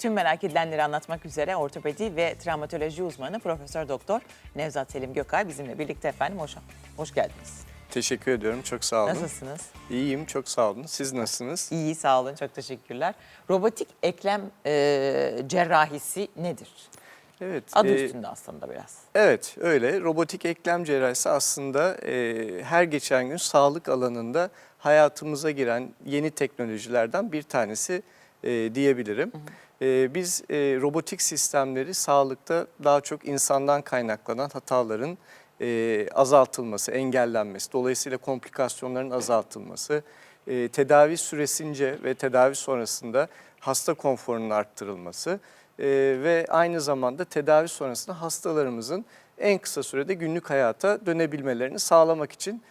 Tüm merak edilenleri anlatmak üzere ortopedi ve travmatoloji uzmanı Profesör Doktor Nevzat Selim Gökay bizimle birlikte efendim. Hoş, hoş geldiniz. Teşekkür ediyorum. Çok sağ olun. Nasılsınız? İyiyim. Çok sağ olun. Siz nasılsınız? İyi sağ olun çok teşekkürler. Robotik eklem e, cerrahisi nedir? Evet. Adı e, üstünde aslında biraz. Evet öyle. Robotik eklem cerrahisi aslında e, her geçen gün sağlık alanında hayatımıza giren yeni teknolojilerden bir tanesi e, diyebilirim. E, biz e, robotik sistemleri sağlıkta daha çok insandan kaynaklanan hataların e, azaltılması, engellenmesi, dolayısıyla komplikasyonların azaltılması, e, tedavi süresince ve tedavi sonrasında hasta konforunun arttırılması ve aynı zamanda tedavi sonrasında hastalarımızın en kısa sürede günlük hayata dönebilmelerini sağlamak için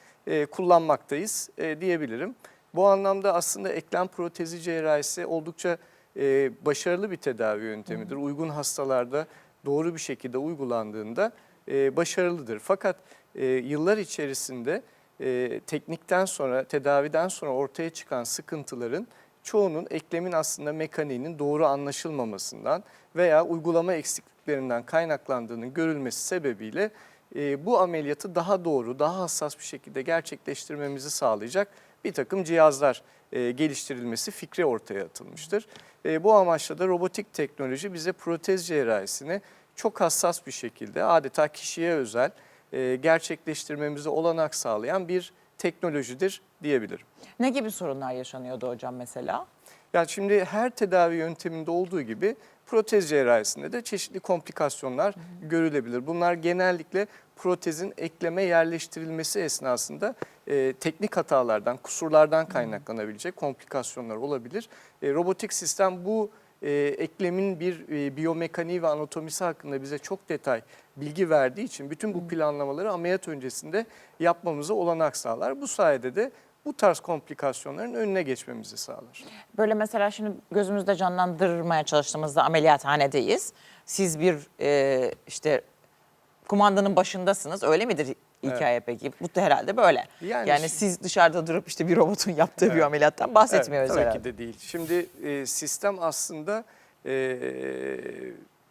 kullanmaktayız diyebilirim. Bu anlamda aslında eklem protezi cerrahisi oldukça e, başarılı bir tedavi yöntemidir. Uygun hastalarda doğru bir şekilde uygulandığında e, başarılıdır. Fakat e, yıllar içerisinde e, teknikten sonra, tedaviden sonra ortaya çıkan sıkıntıların çoğunun eklemin aslında mekaniğinin doğru anlaşılmamasından veya uygulama eksikliklerinden kaynaklandığının görülmesi sebebiyle e, bu ameliyatı daha doğru, daha hassas bir şekilde gerçekleştirmemizi sağlayacak bir takım cihazlar e, geliştirilmesi fikri ortaya atılmıştır. E, bu amaçla da robotik teknoloji bize protez cerrahisini çok hassas bir şekilde adeta kişiye özel e, gerçekleştirmemize olanak sağlayan bir teknolojidir diyebilirim. Ne gibi sorunlar yaşanıyordu hocam mesela? Yani şimdi her tedavi yönteminde olduğu gibi protez cerrahisinde de çeşitli komplikasyonlar görülebilir. Bunlar genellikle protezin ekleme yerleştirilmesi esnasında e, teknik hatalardan, kusurlardan kaynaklanabilecek komplikasyonlar olabilir. E, robotik sistem bu e, eklemin bir e, biyomekaniği ve anatomisi hakkında bize çok detay bilgi verdiği için bütün bu planlamaları ameliyat öncesinde yapmamıza olanak sağlar. Bu sayede de bu tarz komplikasyonların önüne geçmemizi sağlar. Böyle mesela şimdi gözümüzde canlandırmaya çalıştığımızda ameliyathanedeyiz. Siz bir e, işte kumandanın başındasınız öyle midir hikaye peki? Bu da herhalde böyle. Yani, Yani siz dışarıda durup işte bir robotun yaptığı bir Evet. ameliyattan bahsetmiyoruz Evet, tabii herhalde. ki de değil. Şimdi e, sistem aslında e,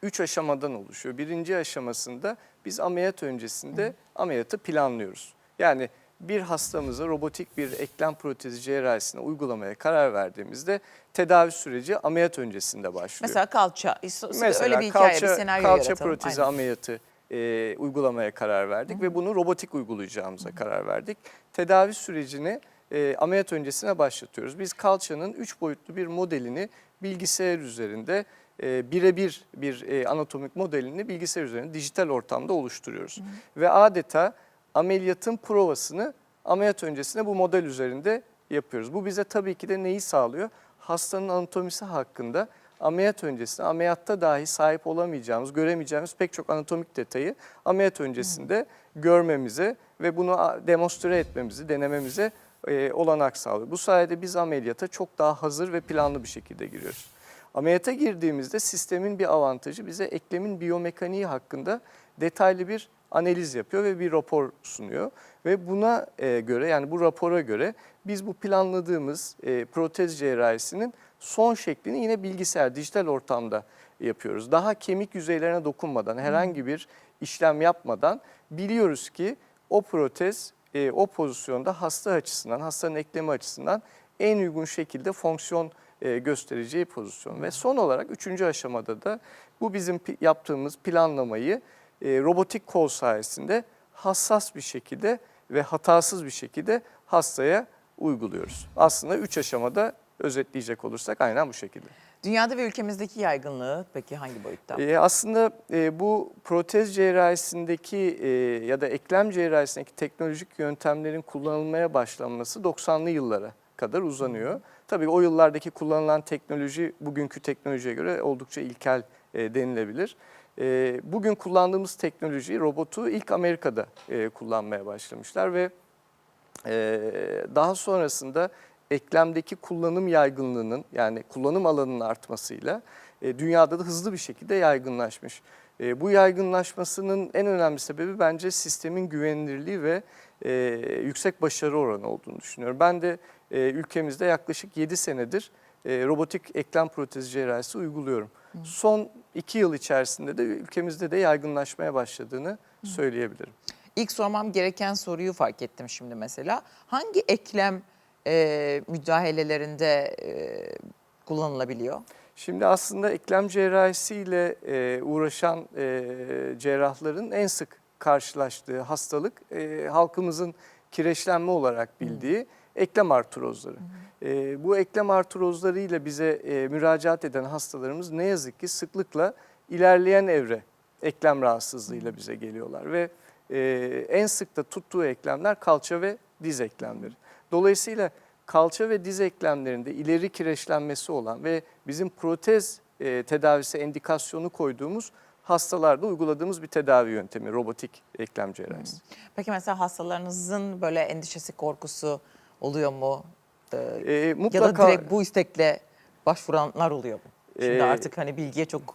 üç aşamadan oluşuyor. Birinci aşamasında biz ameliyat öncesinde ameliyatı planlıyoruz. Yani bir hastamızı robotik bir eklem protezi cerrahisine uygulamaya karar verdiğimizde tedavi süreci ameliyat öncesinde başlıyor. Mesela kalça. Mesela öyle bir hikaye, kalça, bir senaryo kalça yaratalım. protezi Aynen. ameliyatı e, uygulamaya karar verdik ve bunu robotik uygulayacağımıza karar verdik. Tedavi sürecini e, ameliyat öncesine başlatıyoruz. Biz kalçanın 3 boyutlu bir modelini bilgisayar üzerinde e, birebir bir e, anatomik modelini bilgisayar üzerinde dijital ortamda oluşturuyoruz. Ve adeta ameliyatın provasını ameliyat öncesinde bu model üzerinde yapıyoruz. Bu bize tabii ki de neyi sağlıyor? Hastanın anatomisi hakkında ameliyat öncesinde ameliyatta dahi sahip olamayacağımız, göremeyeceğimiz pek çok anatomik detayı ameliyat öncesinde görmemize ve bunu demonstre etmemizi, denememize e, olanak sağlıyor. Bu sayede biz ameliyata çok daha hazır ve planlı bir şekilde giriyoruz. Ameliyata girdiğimizde sistemin bir avantajı bize eklemin biyomekaniği hakkında detaylı bir analiz yapıyor ve bir rapor sunuyor. Ve buna e, göre yani bu rapora göre biz bu planladığımız e, protez cerrahisinin son şeklini yine bilgisayar, dijital ortamda yapıyoruz. Daha kemik yüzeylerine dokunmadan, herhangi bir işlem yapmadan biliyoruz ki o protez e, o pozisyonda hasta açısından, hastanın eklemi açısından en uygun şekilde fonksiyon e, göstereceği pozisyon. Ve son olarak üçüncü aşamada da bu bizim yaptığımız planlamayı e, robotik kol sayesinde hassas bir şekilde ve hatasız bir şekilde hastaya uyguluyoruz. Aslında üç aşamada özetleyecek olursak aynen bu şekilde. Dünyada ve ülkemizdeki yaygınlığı peki hangi boyutta? E, aslında e, bu protez cerrahisindeki e, ya da eklem cerrahisindeki teknolojik yöntemlerin kullanılmaya başlanması 90'lı yıllara kadar uzanıyor. Tabii o yıllardaki kullanılan teknoloji bugünkü teknolojiye göre oldukça ilkel e, denilebilir. E, bugün kullandığımız teknoloji robotu ilk Amerika'da e, kullanmaya başlamışlar ve ee, daha sonrasında eklemdeki kullanım yaygınlığının yani kullanım alanının artmasıyla e, dünyada da hızlı bir şekilde yaygınlaşmış. E, bu yaygınlaşmasının en önemli sebebi bence sistemin güvenilirliği ve e, yüksek başarı oranı olduğunu düşünüyorum. Ben de e, ülkemizde yaklaşık 7 senedir e, robotik eklem protezi cerrahisi uyguluyorum. Son iki yıl içerisinde de ülkemizde de yaygınlaşmaya başladığını söyleyebilirim. İlk sormam gereken soruyu fark ettim şimdi mesela. Hangi eklem e, müdahalelerinde e, kullanılabiliyor? Şimdi aslında eklem cerrahisiyle e, uğraşan e, cerrahların en sık karşılaştığı hastalık e, halkımızın kireçlenme olarak bildiği eklem artrozları. E, bu eklem artrozlarıyla bize e, müracaat eden hastalarımız ne yazık ki sıklıkla ilerleyen evre eklem rahatsızlığıyla bize geliyorlar ve e, en sık da tuttuğu eklemler kalça ve diz eklemleri. Dolayısıyla kalça ve diz eklemlerinde ileri kireçlenmesi olan ve bizim protez e, tedavisi endikasyonu koyduğumuz hastalarda uyguladığımız bir tedavi yöntemi robotik eklem cerrahisi. Peki mesela hastalarınızın böyle endişesi, korkusu oluyor mu? Ee, E, ya da mutlaka direkt bu istekle başvuranlar oluyor mu? Şimdi Ee, artık hani bilgiye çok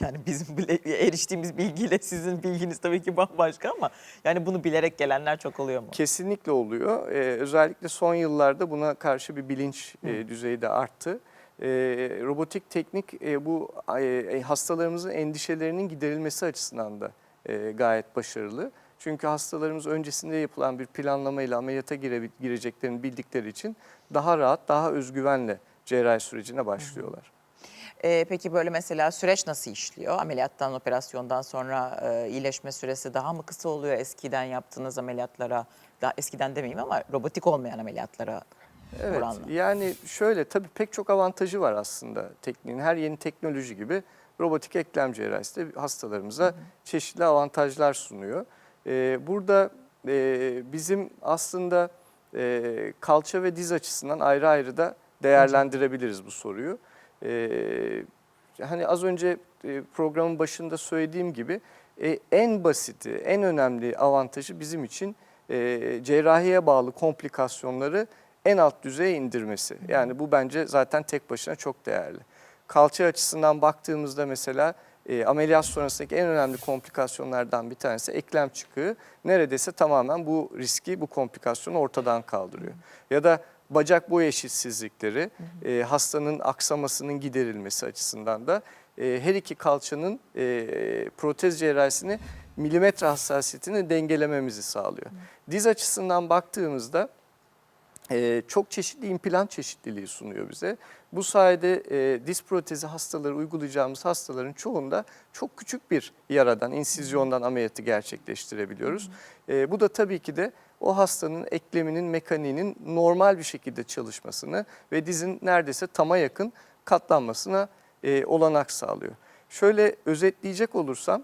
yani bizim bile eriştiğimiz bilgiyle sizin bilginiz tabii ki bambaşka ama yani bunu bilerek gelenler çok oluyor mu? Kesinlikle oluyor. Ee, özellikle son yıllarda buna karşı bir bilinç e, düzeyi de arttı. Ee, robotik teknik e, bu e, hastalarımızın endişelerinin giderilmesi açısından da e, gayet başarılı. Çünkü hastalarımız öncesinde yapılan bir planlamayla ameliyata gire, gireceklerini bildikleri için daha rahat, daha özgüvenle cerrahi sürecine başlıyorlar. Ee, peki böyle mesela süreç nasıl işliyor? Ameliyattan, operasyondan sonra e, iyileşme süresi daha mı kısa oluyor eskiden yaptığınız ameliyatlara? Daha eskiden demeyeyim ama robotik olmayan ameliyatlara Evet oranla. yani şöyle tabii pek çok avantajı var aslında tekniğin. Her yeni teknoloji gibi robotik eklem cerrahisi de hastalarımıza çeşitli avantajlar sunuyor. Ee, burada e, bizim aslında e, kalça ve diz açısından ayrı ayrı da değerlendirebiliriz bu soruyu. Ee, hani az önce e, programın başında söylediğim gibi e, en basiti, en önemli avantajı bizim için e, cerrahiye bağlı komplikasyonları en alt düzeye indirmesi. Yani bu bence zaten tek başına çok değerli. Kalça açısından baktığımızda mesela e, ameliyat sonrasındaki en önemli komplikasyonlardan bir tanesi eklem çıkığı. Neredeyse tamamen bu riski, bu komplikasyonu ortadan kaldırıyor. Ya da bacak boy eşitsizlikleri, e, hastanın aksamasının giderilmesi açısından da e, her iki kalçanın e, protez cerrahisini milimetre hassasiyetini dengelememizi sağlıyor. Diz açısından baktığımızda e, çok çeşitli implant çeşitliliği sunuyor bize. Bu sayede e, diz protezi hastaları uygulayacağımız hastaların çoğunda çok küçük bir yaradan, insizyondan ameliyatı gerçekleştirebiliyoruz. E, bu da tabii ki de o hastanın ekleminin mekaniğinin normal bir şekilde çalışmasını ve dizin neredeyse tama yakın katlanmasına e, olanak sağlıyor. Şöyle özetleyecek olursam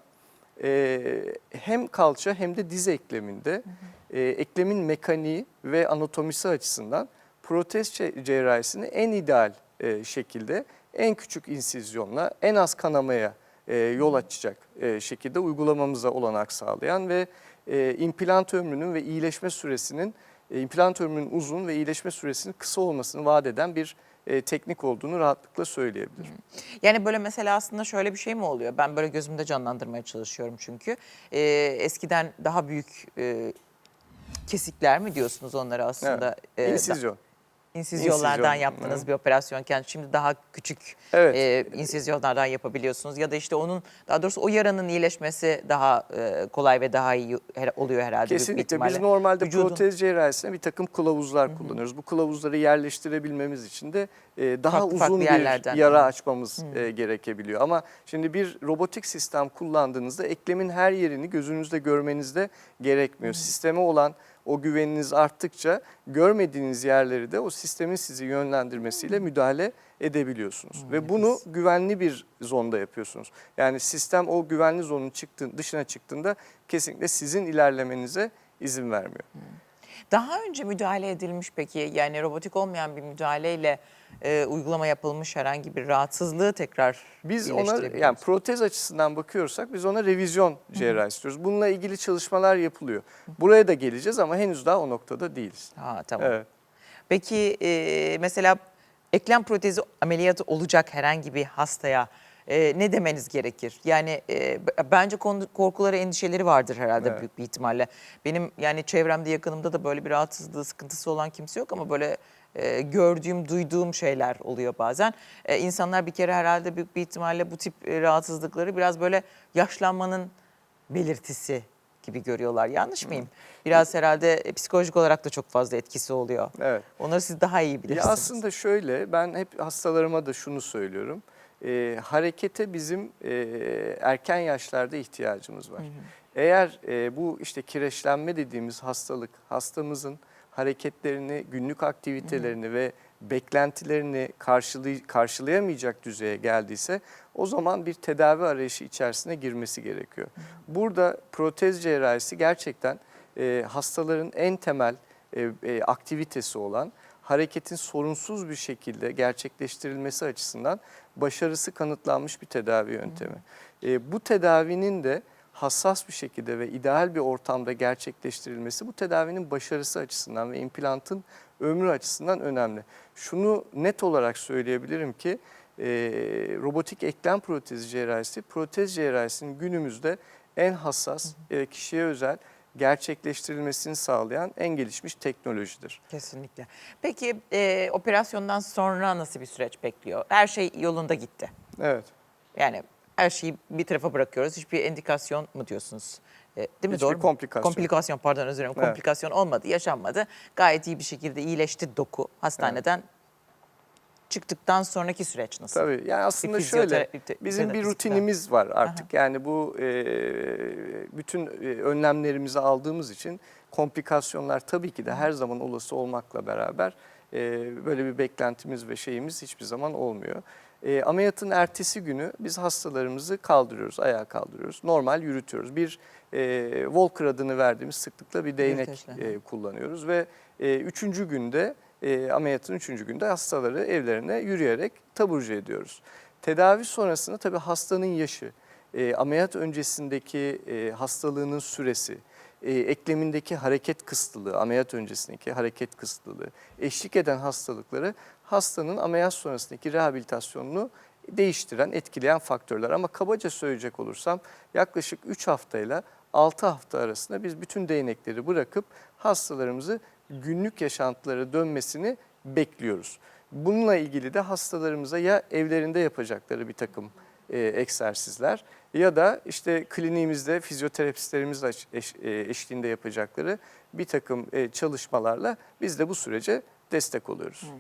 e, hem kalça hem de diz ekleminde e, eklemin mekaniği ve anatomisi açısından protez ce- cerrahisini en ideal e, şekilde en küçük insizyonla en az kanamaya e, yol açacak e, şekilde uygulamamıza olanak sağlayan ve e, implant ömrünün ve iyileşme süresinin e, implant ömrünün uzun ve iyileşme süresinin kısa olmasını vaat eden bir e, teknik olduğunu rahatlıkla söyleyebilirim. Yani böyle mesela aslında şöyle bir şey mi oluyor? Ben böyle gözümde canlandırmaya çalışıyorum çünkü. Ee, eskiden daha büyük e, kesikler mi diyorsunuz onları aslında? Evet. Ee, İnsizyon. İnsizyonlardan İnsizyon, yaptığınız bir operasyonken şimdi daha küçük Evet. e, insizyonlardan yapabiliyorsunuz. Ya da işte onun daha doğrusu o yaranın iyileşmesi daha e, kolay ve daha iyi her- oluyor herhalde. büyük bir Kesinlikle. ihtimalle. Biz normalde Vücudun- protez cerrahisine bir takım kılavuzlar kullanıyoruz. Bu kılavuzları yerleştirebilmemiz için de e, daha Farklı uzun farklı bir yerlerden. yara Hı. açmamız e, gerekebiliyor. Ama şimdi bir robotik sistem kullandığınızda eklemin her yerini gözünüzde görmenizde gerekmiyor. Sisteme olan o güveniniz arttıkça görmediğiniz yerleri de o sistemin sizi yönlendirmesiyle müdahale edebiliyorsunuz. Ve bunu güvenli bir zonda yapıyorsunuz. Yani sistem o güvenli zonun çıktığın, dışına çıktığında kesinlikle sizin ilerlemenize izin vermiyor. Daha önce müdahale edilmiş peki yani robotik olmayan bir müdahaleyle e, uygulama yapılmış herhangi bir rahatsızlığı tekrar Biz ona yani protez açısından bakıyorsak biz ona revizyon cerrahi istiyoruz. Bununla ilgili çalışmalar yapılıyor. Buraya da geleceğiz ama henüz daha o noktada değiliz. Ha tamam. Evet. Peki e, mesela eklem protezi ameliyatı olacak herhangi bir hastaya e, ne demeniz gerekir? Yani e, bence korkuları, endişeleri vardır herhalde Evet. büyük bir ihtimalle. Benim yani çevremde yakınımda da böyle bir rahatsızlığı, sıkıntısı olan kimse yok ama böyle e, gördüğüm, duyduğum şeyler oluyor bazen. E, insanlar bir kere herhalde büyük bir ihtimalle bu tip e, rahatsızlıkları biraz böyle yaşlanmanın belirtisi gibi görüyorlar. Yanlış mıyım? Biraz herhalde e, psikolojik olarak da çok fazla etkisi oluyor. Evet. Onları siz daha iyi bilirsiniz. Ya aslında şöyle, ben hep hastalarıma da şunu söylüyorum. Ee, harekete bizim e, erken yaşlarda ihtiyacımız var. Eğer e, bu işte kireçlenme dediğimiz hastalık, hastamızın hareketlerini, günlük aktivitelerini ve beklentilerini karşılay karşılayamayacak düzeye geldiyse o zaman bir tedavi arayışı içerisine girmesi gerekiyor. Burada protez cerrahisi gerçekten e, hastaların en temel e, e, aktivitesi olan hareketin sorunsuz bir şekilde gerçekleştirilmesi açısından başarısı kanıtlanmış bir tedavi yöntemi. E, bu tedavinin de hassas bir şekilde ve ideal bir ortamda gerçekleştirilmesi bu tedavinin başarısı açısından ve implantın ömrü açısından önemli. Şunu net olarak söyleyebilirim ki e, robotik eklem protezi cerrahisi, protez cerrahisinin günümüzde en hassas, e, kişiye özel gerçekleştirilmesini sağlayan en gelişmiş teknolojidir. Kesinlikle. Peki e, operasyondan sonra nasıl bir süreç bekliyor? Her şey yolunda gitti. Evet. Yani her şeyi bir tarafa bırakıyoruz. Hiçbir indikasyon mu diyorsunuz? E, değil mi? Hiçbir Doğru komplikasyon. Komplikasyon pardon özür dilerim. Evet. Komplikasyon olmadı, yaşanmadı. Gayet iyi bir şekilde iyileşti doku hastaneden. Çıktıktan sonraki süreç nasıl? Tabii yani aslında Bir şöyle bizim bir rutinimiz var artık. Yani bu e, bütün e, önlemlerimizi aldığımız için komplikasyonlar tabii ki de her zaman olası olmakla beraber e, böyle bir beklentimiz ve şeyimiz hiçbir zaman olmuyor. E, ameliyatın ertesi günü biz hastalarımızı kaldırıyoruz, ayağa kaldırıyoruz. Normal yürütüyoruz. Bir e, Walker adını verdiğimiz sıklıkla bir değnek e, kullanıyoruz ve e, üçüncü günde e, ameliyatın üçüncü günde hastaları evlerine yürüyerek taburcu ediyoruz. Tedavi sonrasında tabii hastanın yaşı, e, ameliyat öncesindeki e, hastalığının süresi, e, eklemindeki hareket kısıtlılığı, ameliyat öncesindeki hareket kısıtlılığı, eşlik eden hastalıkları hastanın ameliyat sonrasındaki rehabilitasyonunu değiştiren, etkileyen faktörler. Ama kabaca söyleyecek olursam yaklaşık 3 haftayla 6 hafta arasında biz bütün değnekleri bırakıp hastalarımızı günlük yaşantılara dönmesini bekliyoruz. Bununla ilgili de hastalarımıza ya evlerinde yapacakları bir takım e, egzersizler ya da işte kliniğimizde fizyoterapistlerimizle eş- e, eşliğinde yapacakları bir takım e, çalışmalarla biz de bu sürece destek oluyoruz.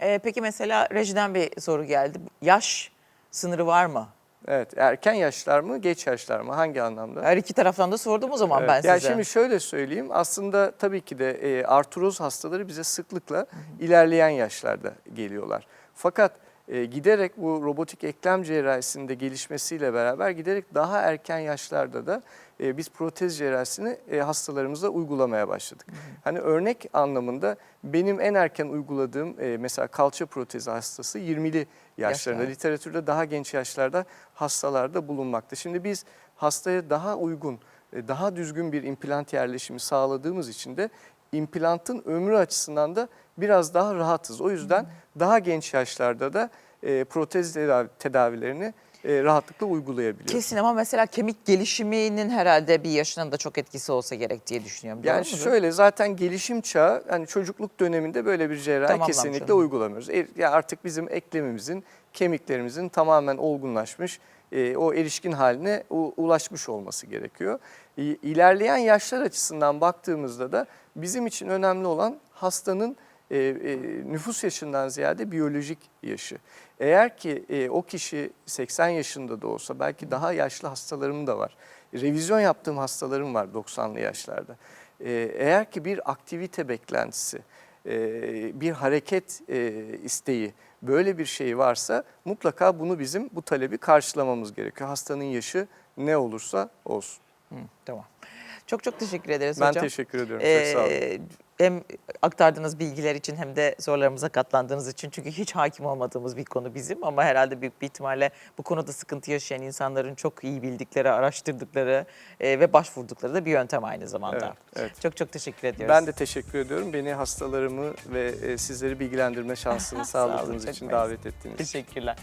E, peki mesela rejiden bir soru geldi. Yaş sınırı var mı? Evet, erken yaşlar mı, geç yaşlar mı? Hangi anlamda? Her iki taraftan da sordum o zaman Evet. ben size. Ya şimdi şöyle söyleyeyim. Aslında tabii ki de e, artroz hastaları bize sıklıkla ilerleyen yaşlarda geliyorlar. Fakat e, giderek bu robotik eklem cerrahisinde gelişmesiyle beraber giderek daha erken yaşlarda da e, biz protez cerrahisini e, hastalarımıza uygulamaya başladık. Hani örnek anlamında benim en erken uyguladığım e, mesela kalça protezi hastası 20'li yaşlarında. Yaşlar. Literatürde daha genç yaşlarda hastalarda bulunmakta. Şimdi biz hastaya daha uygun, daha düzgün bir implant yerleşimi sağladığımız için de implantın ömrü açısından da biraz daha rahatız. O yüzden daha genç yaşlarda da e, protez tedavi- tedavilerini e, rahatlıkla uygulayabiliyoruz. Kesin ama mesela kemik gelişiminin herhalde bir yaşının da çok etkisi olsa gerek diye düşünüyorum. Yani mudur? şöyle zaten gelişim çağı hani çocukluk döneminde böyle bir cerrahi kesinlikle uygulamıyoruz. E, ya artık bizim eklemimizin, kemiklerimizin tamamen olgunlaşmış, e, o erişkin haline ulaşmış olması gerekiyor. İlerleyen yaşlar açısından baktığımızda da bizim için önemli olan hastanın e, e, nüfus yaşından ziyade biyolojik yaşı. Eğer ki e, o kişi 80 yaşında da olsa belki daha yaşlı hastalarım da var. Revizyon yaptığım hastalarım var 90'lı yaşlarda. E, eğer ki bir aktivite beklentisi, e, bir hareket e, isteği böyle bir şey varsa mutlaka bunu bizim bu talebi karşılamamız gerekiyor. Hastanın yaşı ne olursa olsun. Hı, tamam. Çok çok teşekkür ederiz Ben hocam. teşekkür ediyorum. Çok sağ olun. Ee, hem aktardığınız bilgiler için hem de sorularımıza katlandığınız için. Çünkü hiç hakim olmadığımız bir konu bizim ama herhalde büyük bir ihtimalle bu konuda sıkıntı yaşayan insanların çok iyi bildikleri, araştırdıkları e, ve başvurdukları da bir yöntem aynı zamanda. Evet, evet. Çok çok teşekkür ediyoruz. Ben de teşekkür ediyorum. Beni hastalarımı ve e, sizleri bilgilendirme şansını Sağ olun, sağladığınız için davet ettiğiniz için. Teşekkürler.